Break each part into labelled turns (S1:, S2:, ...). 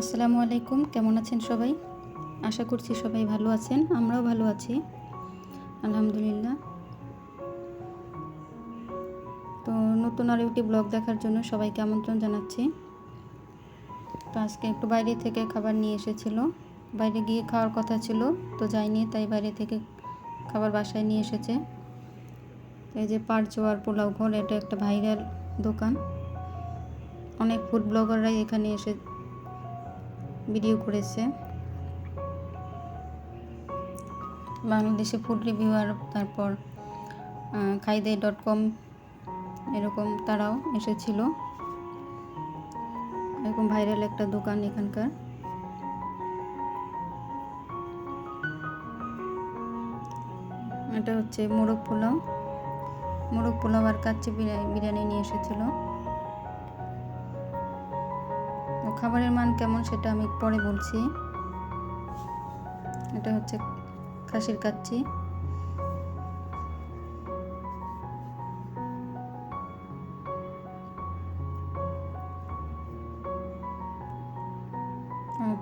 S1: আসসালামু আলাইকুম, কেমন আছেন সবাই? আশা করছি সবাই ভালো আছেন, আমরাও ভালো আছি, আলহামদুলিল্লাহ। তো নতুন আরও একটি ব্লগ দেখার জন্য সবাইকে আমন্ত্রণ জানাচ্ছি। তো আজকে একটু বাইরে থেকে খাবার নিয়ে এসেছিল। বাইরে গিয়ে খাওয়ার কথা ছিল, তো যাইনি, তাই বাইরে থেকে খাবার বাসায় নিয়ে এসেছে। এই যে পারচোয়ার পোলাও ঘর, এটা একটা ভাইরাল দোকান। অনেক ফুড ব্লগাররাই এখানে এসে ভিডিও করেছে। বাংলাদেশে ফুড রিভিউয়ার তারপর খাইদে ডট কম এরকম তারাও এসেছিল। এরকম ভাইরাল একটা দোকান এখানকার। এটা হচ্ছে মোরগ পোলাও। মোরগ পোলাও আর কাচ্চি বিরিয়ানি নিয়ে এসেছিল। খাবারের মান কেমন সেটা আমি পরে বলছি। এটা হচ্ছে খাসির কাচ্চি।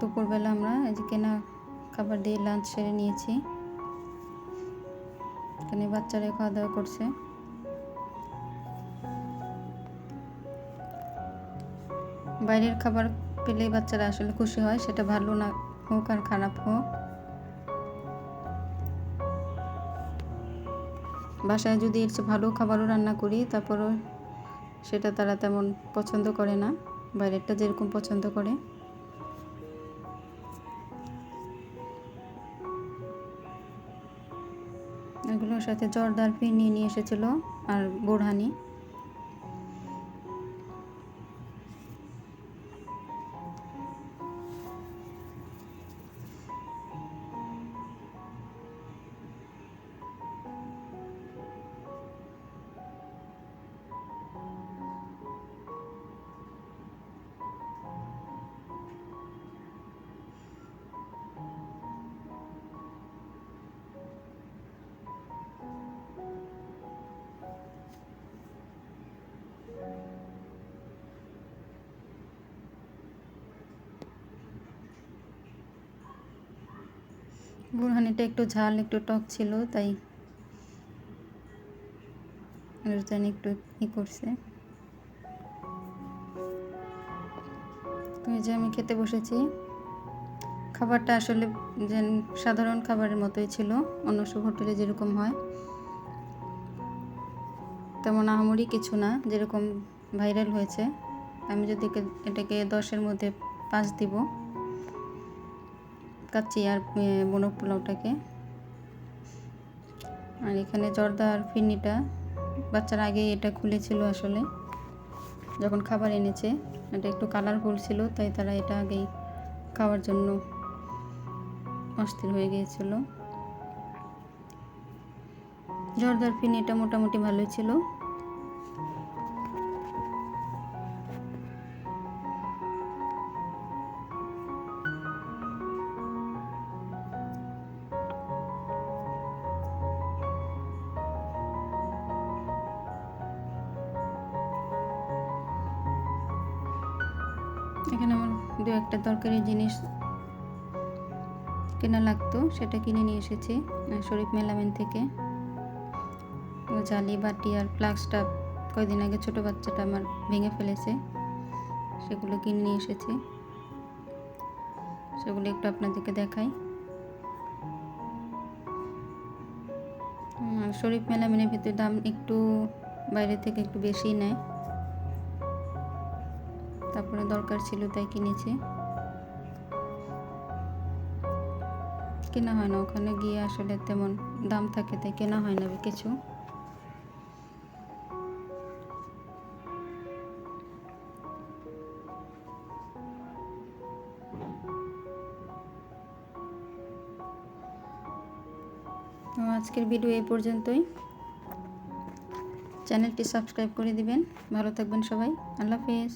S1: দুপুরবেলা আমরা এই যে কেনা খাবার দিয়ে লাঞ্চ সেরে নিয়েছি। এখানে বাচ্চারা খাওয়া দাওয়া করছে। বাইরের খাবার পেলেই বাচ্চারা আসলে খুশি হয়, সেটা ভালো না হোক আর খারাপ হোক। বাসায় যদি এর চেয়ে ভালো খাবারও রান্না করি, তারপরও সেটা তারা তেমন পছন্দ করে না, বাইরেরটা যেরকম পছন্দ করে। এগুলোর সাথে জর্দার ফিরনি নিয়ে এসেছিল, আর বোরহানি। বুরহানিটা একটু ঝাল, একটু টক ছিল, তাই জানি একটু ই করছে। তো এই যে আমি খেতে বসেছি। খাবারটা আসলে যে সাধারণ খাবারের মতোই ছিল, অন্য সব হোটেলে যেরকম হয়। তেমন আহামরি কিছু না, যেরকম ভাইরাল হয়েছে। আমি যদি এটাকে দশের মধ্যে পাঁচ দিব। কাচ্চি আর বনক পোলাওটাকে আর এখানে জর্দা আর ফিরনিটা। বাচ্চারা আগে এটা খুলেছিল আসলে। যখন খাবার এনেছে, এটা একটু কালারফুল ছিল, তাই তারা এটা আগেই খাওয়ার জন্য অস্থির হয়ে গিয়েছিল। জর্দার ফিরনিটা মোটামুটি ভালোই ছিল। এখানে আমার দু একটা দরকারি জিনিস কেনা লাগতো, সেটা কিনে নিয়ে এসেছি, শরীফ মেলামেন থেকে। জালি, বাটি আর ফ্লাক্সটা কয়দিন আগে ছোট বাচ্চাটা আমার ভেঙে ফেলেছে, সেগুলো কিনে নিয়ে এসেছি। সেগুলো একটু আপনাদেরকে দেখাই। শরীফ মেলামেনের ভিতরে দাম একটু বাইরে থেকে একটু বেশি নেয়। তারপরে দরকার ছিল তাই কিনেছি। কেনা হয় না, ওখানে গিয়ে আসলে তেমন দাম থাকে তাই কেনা হয় না কিছু। আজকের ভিডিও এই পর্যন্তই। চ্যানেলটি সাবস্ক্রাইব করে দিবেন। ভালো থাকবেন সবাই। আল্লাহ হাফিজ।